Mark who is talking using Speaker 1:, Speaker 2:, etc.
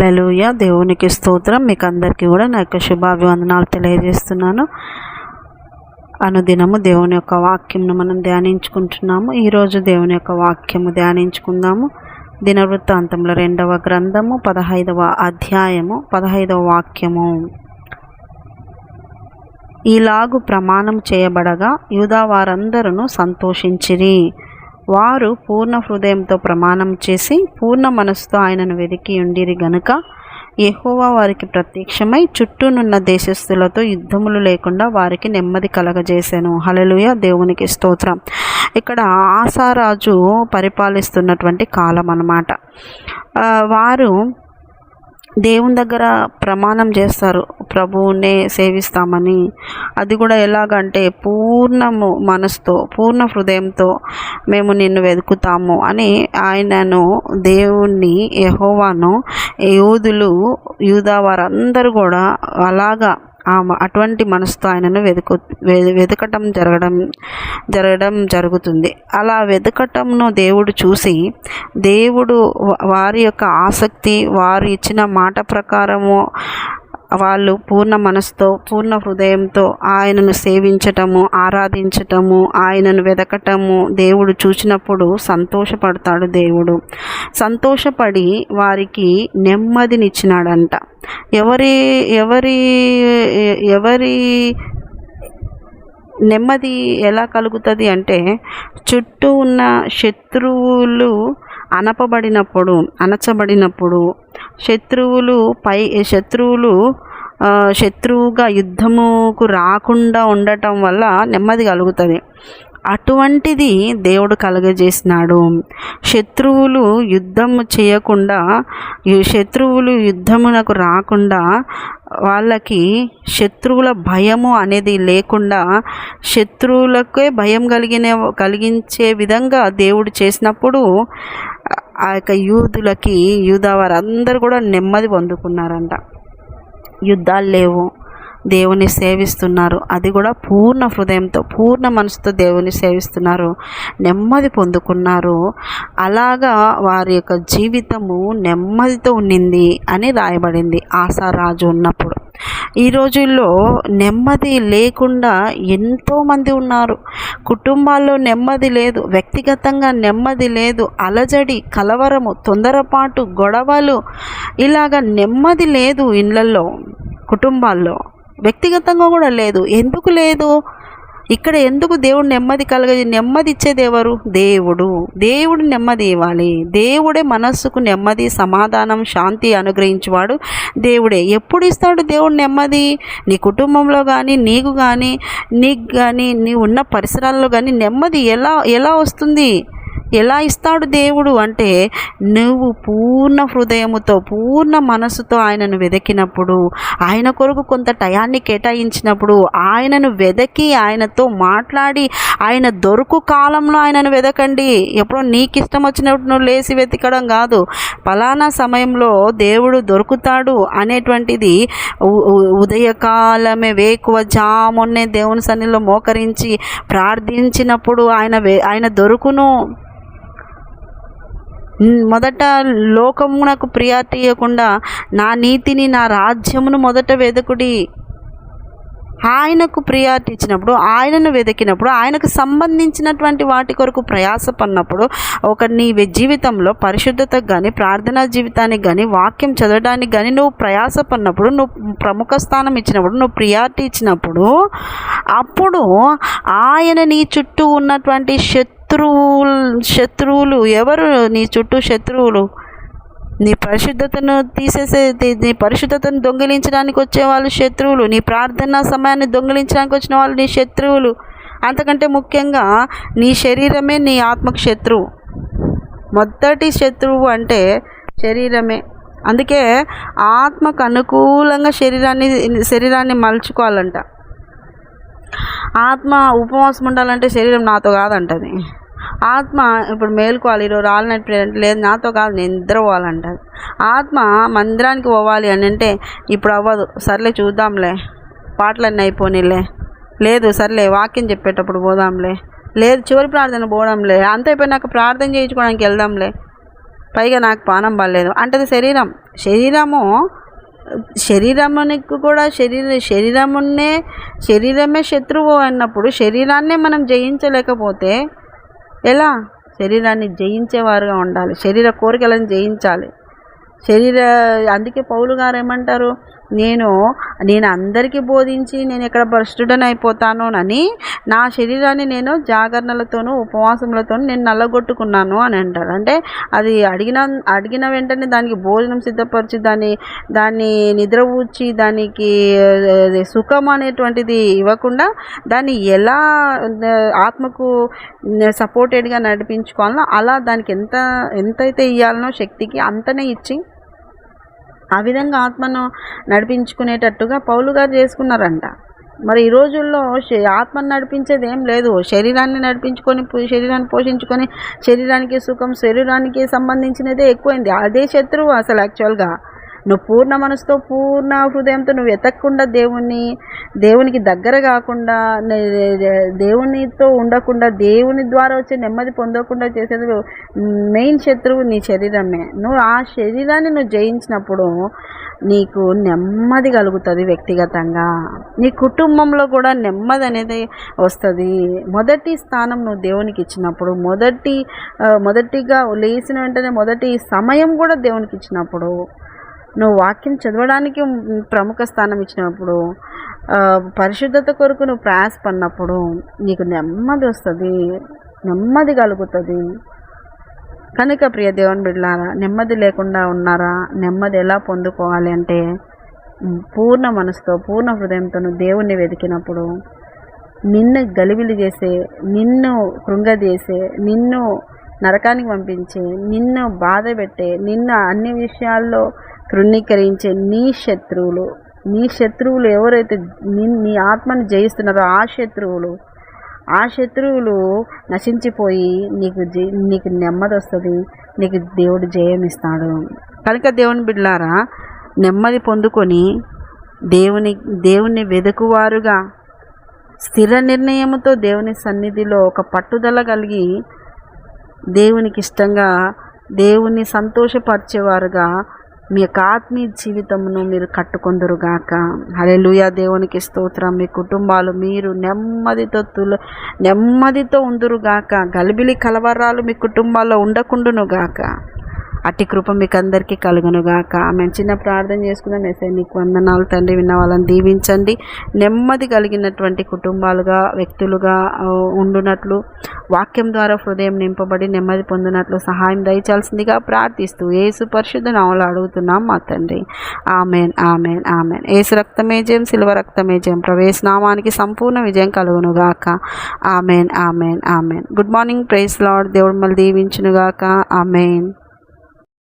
Speaker 1: లెలుయ దేవునికి స్తోత్రం. మీకు అందరికీ కూడా నా యొక్క శుభాభివందనాలు తెలియజేస్తున్నాను. అనుదినము దేవుని యొక్క వాక్యంను మనం ధ్యానించుకుంటున్నాము. ఈరోజు దేవుని యొక్క వాక్యము ధ్యానించుకుందాము. దినవృత్తాంతంలో రెండవ గ్రంథము పదహైదవ అధ్యాయము పదహైదవ వాక్యము. ఈలాగు ప్రమాణం చేయబడగా యూదా వారందరూ సంతోషించిరి. వారు పూర్ణ హృదయంతో ప్రమాణం చేసి పూర్ణ మనసుతో ఆయనను వెదికి ఉండిరి గనుక ఎహోవా వారికి ప్రత్యక్షమై చుట్టూనున్న దేశస్థులతో యుద్ధములు లేకుండా వారికి నెమ్మది కలగజేశాను. హలలుయ దేవునికి స్తోత్రం. ఇక్కడ ఆసారాజు పరిపాలిస్తున్నటువంటి కాలం అన్నమాట వారు దేవుని దగ్గర ప్రమాణం చేస్తారు. ప్రభువునే సేవిస్తామని. అది కూడా ఎలాగంటే పూర్ణము మనసుతో పూర్ణ హృదయంతో మేము నిన్ను వెతుకుతాము అని ఆయనను దేవుణ్ణి యహోవాను యూదులు యూదా వారందరూ కూడా అలాగా అటువంటి మనసుతో ఆయనను వెతుకు వె- వెతకటం జరగడం జరగడం జరుగుతుంది. అలా వెతకటంను దేవుడు చూసి దేవుడు వారి యొక్క ఆసక్తి వారు ఇచ్చిన మాట ప్రకారము వాళ్ళు పూర్ణ మనసుతో పూర్ణ హృదయంతో ఆయనను సేవించటము ఆరాధించటము ఆయనను వెదకటము దేవుడు చూసినప్పుడు సంతోషపడతాడు దేవుడు. సంతోషపడి వారికి నెమ్మదినిచ్చినాడంట. ఎవరి ఎవరి ఎవరి నెమ్మది ఎలా కలుగుతుంది అంటే చుట్టూ ఉన్న శత్రువులు అనపబడినప్పుడు అణచబడినప్పుడు శత్రువులు పై శత్రువులు శత్రువుగా యుద్ధముకు రాకుండా ఉండటం వల్ల నెమ్మది కలుగుతుంది. అటువంటిది దేవుడు కలుగజేసినాడు. శత్రువులు యుద్ధము చేయకుండా శత్రువులు యుద్ధమునకు రాకుండా వాళ్ళకి శత్రువుల భయము అనేది లేకుండా శత్రువులకే భయం కలిగిన కలిగించే విధంగా దేవుడు చేసినప్పుడు ఆ యొక్క యూదులకి యూదా వారందరూ కూడా నెమ్మది పొందుకున్నారంట. యుద్ధాలు లేవు. దేవుని సేవిస్తున్నారు. అది కూడా పూర్ణ హృదయంతో పూర్ణ మనసుతో దేవుని సేవిస్తున్నారు. నెమ్మది పొందుకున్నారు. అలాగా వారి యొక్క జీవితము నెమ్మదితో ఉండింది అని రాయబడింది ఆశారాజు ఉన్నప్పుడు. ఈ రోజుల్లో నెమ్మది లేకుండా ఎంతోమంది ఉన్నారు. కుటుంబాల్లో నెమ్మది లేదు వ్యక్తిగతంగా నెమ్మది లేదు అలజడి కలవరము తొందరపాటు గొడవలు ఇలాగ నెమ్మది లేదు ఇళ్ళల్లో కుటుంబాల్లో. వ్యక్తిగతంగా కూడా లేదు. ఎందుకు లేదు? ఇక్కడ ఎందుకు దేవుడు నెమ్మది కలగ నెమ్మది ఇచ్చేది ఎవరు దేవుడు. దేవుడు నెమ్మది ఇవ్వాలి. దేవుడే మనస్సుకు నెమ్మది సమాధానం శాంతి అనుగ్రహించేవాడు దేవుడే. ఎప్పుడు ఇస్తాడు దేవుడు నెమ్మది? నీ కుటుంబంలో కానీ నీకు కానీ నీకు కానీ నీ ఉన్న పరిసరాల్లో కానీ నెమ్మది ఎలా ఎలా వస్తుంది? ఎలా ఇస్తాడు దేవుడు అంటే నువ్వు పూర్ణ హృదయముతో పూర్ణ మనసుతో ఆయనను వెదకినప్పుడు ఆయన కొరకు కొంత టయాన్ని కేటాయించినప్పుడు ఆయనను వెదకి ఆయనతో మాట్లాడి ఆయన దొరుకు కాలంలో ఆయనను వెదకండి. ఎప్పుడో నీకు ఇష్టం వచ్చినప్పుడు నువ్వు లేచి వెతకడం కాదు. ఫలానా సమయంలో దేవుడు దొరుకుతాడు అనేటువంటిది ఉదయకాలమే వేకువ జామున్నే దేవుని సన్నిలో మోకరించి ప్రార్థించినప్పుడు ఆయన వే- ఆయన దొరుకును. మొదట లోకమునకు ప్రియారిటీ ఇవ్వకుండా నా నీతిని నా రాజ్యమును మొదట వెదకుడి. ఆయనకు ప్రియారిటీ ఇచ్చినప్పుడు ఆయనను వెతికినప్పుడు ఆయనకు సంబంధించినటువంటి వాటి కొరకు ప్రయాసపడినప్పుడు ఒక నీ జీవితంలో పరిశుద్ధతకు కానీ ప్రార్థనా జీవితానికి కానీ వాక్యం చదవడానికి కానీ నువ్వు ప్రయాసపడినప్పుడు నువ్వు ప్రముఖ స్థానం ఇచ్చినప్పుడు నువ్వు ప్రియారిటీ ఇచ్చినప్పుడు అప్పుడు ఆయన నీ చుట్టూ ఉన్నటువంటి శత్రువులు శత్రువులు ఎవరు నీ చుట్టూ శత్రువులు? నీ పరిశుద్ధతను తీసేసే నీ- నీ పరిశుద్ధతను దొంగిలించడానికి వచ్చే వాళ్ళు శత్రువులు. నీ ప్రార్థనా సమయాన్ని దొంగిలించడానికి వచ్చిన వాళ్ళు నీ శత్రువులు. అంతకంటే ముఖ్యంగా నీ శరీరమే నీ ఆత్మకు శత్రువు. మొదటి శత్రువు అంటే శరీరమే. అందుకే ఆత్మకు అనుకూలంగా శరీరాన్ని శరీరాన్ని మలుచుకోవాలంట. ఆత్మ ఉపవాసం ఉండాలంటే శరీరం నాతో కాదంటది. ఆత్మ ఇప్పుడు మేలుకోవాలి ఈరోజు రాలినట్టు లేదు నాతో కాదు నేను నిద్రపోవాలంటది. ఆత్మ మందిరానికి పోవాలి అని అంటే ఇప్పుడు అవ్వదు. సర్లే చూద్దాంలే పాటలన్నీ అయిపోనీలే. లేదు సర్లే వాక్యం చెప్పేటప్పుడు పోదాంలే. లేదు చివరి ప్రార్థన పోవడంలే అంత అయిపోయినాక ప్రార్థన చేయించుకోవడానికి వెళ్దాంలే. పైగా నాకు పానం పడలేదు. అంటది శరీరం. శరీరము శరీరమునికి కూడా శరీర శరీరమునే శరీరమే శత్రువు అన్నప్పుడు శరీరాన్నే మనం జయించలేకపోతే ఎలా? శరీరాన్ని జయించేవారుగా ఉండాలి. శరీర కోరికలను జయించాలి. శరీర అందుకే పౌలు గారు ఏమంటారు? నేను నేను అందరికీ బోధించి నేను ఇక్కడ భ్రష్టుడని అయిపోతాను అని నా శరీరాన్ని నేను జాగరణలతోనూ ఉపవాసములతోనూ నేను నల్లగొట్టుకున్నాను అని అంటారు. అంటే అది అడిగిన అడిగిన వెంటనే దానికి భోజనం సిద్ధపరిచి దాన్ని దాన్ని నిద్ర ఊడ్చి దానికి సుఖం అనేటువంటిది ఇవ్వకుండా దాన్ని ఎలా ఆత్మకు సపోర్టెడ్గా నడిపించుకోవాలనో అలా దానికి ఎంత ఎంతైతే ఇవ్వాలనో శక్తికి అంతనే ఇచ్చి ఆ విధంగా ఆత్మను నడిపించుకునేటట్టుగా పౌలు గారు చేసుకున్నారంట. మరి ఈ రోజుల్లో ఆత్మను నడిపించేది ఏం లేదు. శరీరాన్ని నడిపించుకొని శరీరాన్ని పోషించుకొని శరీరానికి సుఖం శరీరానికి సంబంధించినదే ఎక్కువైంది. అదే శత్రువు అసలు యాక్చువల్గా నువ్వు పూర్ణ మనసుతో పూర్ణ హృదయంతో నువ్వు ఎతకకుండా దేవుణ్ణి దేవునికి దగ్గర కాకుండా దేవునితో ఉండకుండా దేవుని ద్వారా వచ్చే నెమ్మది పొందకుండా చేసేది మెయిన్ శత్రువు నీ శరీరమే. నువ్వు ఆ శరీరాన్ని నువ్వు జయించినప్పుడు నీకు నెమ్మది కలుగుతుంది వ్యక్తిగతంగా. నీ కుటుంబంలో కూడా నెమ్మది అనేది వస్తుంది. మొదటి స్థానం నువ్వు దేవునికి ఇచ్చినప్పుడు మొదటి మొదటిగా లేచిన వెంటనే మొదటి సమయం కూడా దేవునికి ఇచ్చినప్పుడు నువ్వు వాక్యం చదవడానికి ప్రముఖ స్థానం ఇచ్చినప్పుడు పరిశుద్ధత కొరకు నువ్వు ప్రయాసపడినప్పుడు నీకు నెమ్మది వస్తుంది నెమ్మది కలుగుతుంది. కనుక ప్రియ దేవుని బిడ్డారా నెమ్మది లేకుండా ఉన్నారా నెమ్మది ఎలా పొందుకోవాలి అంటే పూర్ణ మనసుతో పూర్ణ హృదయంతో దేవుణ్ణి వెతికినప్పుడు నిన్ను గలిబిలి చేసే నిన్ను కృంగదీసే నిన్ను నరకానికి పంపించే నిన్ను బాధ పెట్టే నిన్ను అన్ని విషయాల్లో తృణీకరించే నీ శత్రువులు. నీ శత్రువులు ఎవరైతే నీ నీ ఆత్మని జయిస్తున్నారో ఆ శత్రువులు ఆ శత్రువులు నశించిపోయి నీకు నీకు నెమ్మది వస్తుంది నీకు దేవుడు జయం ఇస్తాడు కనుక దేవుని బిడ్డలారా నెమ్మది పొందుకొని దేవుని దేవుని వెదుకువారుగా స్థిర నిర్ణయముతో దేవుని సన్నిధిలో ఒక పట్టుదల కలిగి దేవునికి ఇష్టంగా దేవుని సంతోషపరిచేవారుగా మీ యొక్క ఆత్మీయ జీవితమును మీరు కట్టుకొందురుగాక. హలెలుయా దేవునికి స్తోత్రం. మీ కుటుంబాలు మీరు నెమ్మదితో తుల నెమ్మదితో ఉందురుగాక. గలిబిలి కలవరాలు మీ కుటుంబాల్లో ఉండకుండునుగాక. అట్టి కృప మీకు అందరికీ కలుగునుగాక. మేము చిన్న ప్రార్థన చేసుకుందాం. ఎస్ఐ నీకు వందనాలు తండ్రి. విన్న వాళ్ళని దీవించండి. నెమ్మది కలిగినటువంటి కుటుంబాలుగా వ్యక్తులుగా ఉండునట్లు వాక్యం ద్వారా హృదయం నింపబడి నెమ్మది పొందినట్లు సహాయం దయచాల్సిందిగా ప్రార్థిస్తూ ఏసు పరిశుద్ధ నామలు అడుగుతున్నాం మా తండ్రి. ఆమెన్. ఆమెన్. ఆమెన్. ఏసు రక్తమే జయం సిల్వ రక్తమే జయం. ప్రవేశ నామానికి సంపూర్ణ విజయం కలుగునుగాక. Amen. Amen. Amen. Good morning. Praise Lord దేవుడు మళ్ళీ దీవించునుగాక. ఆమెన్.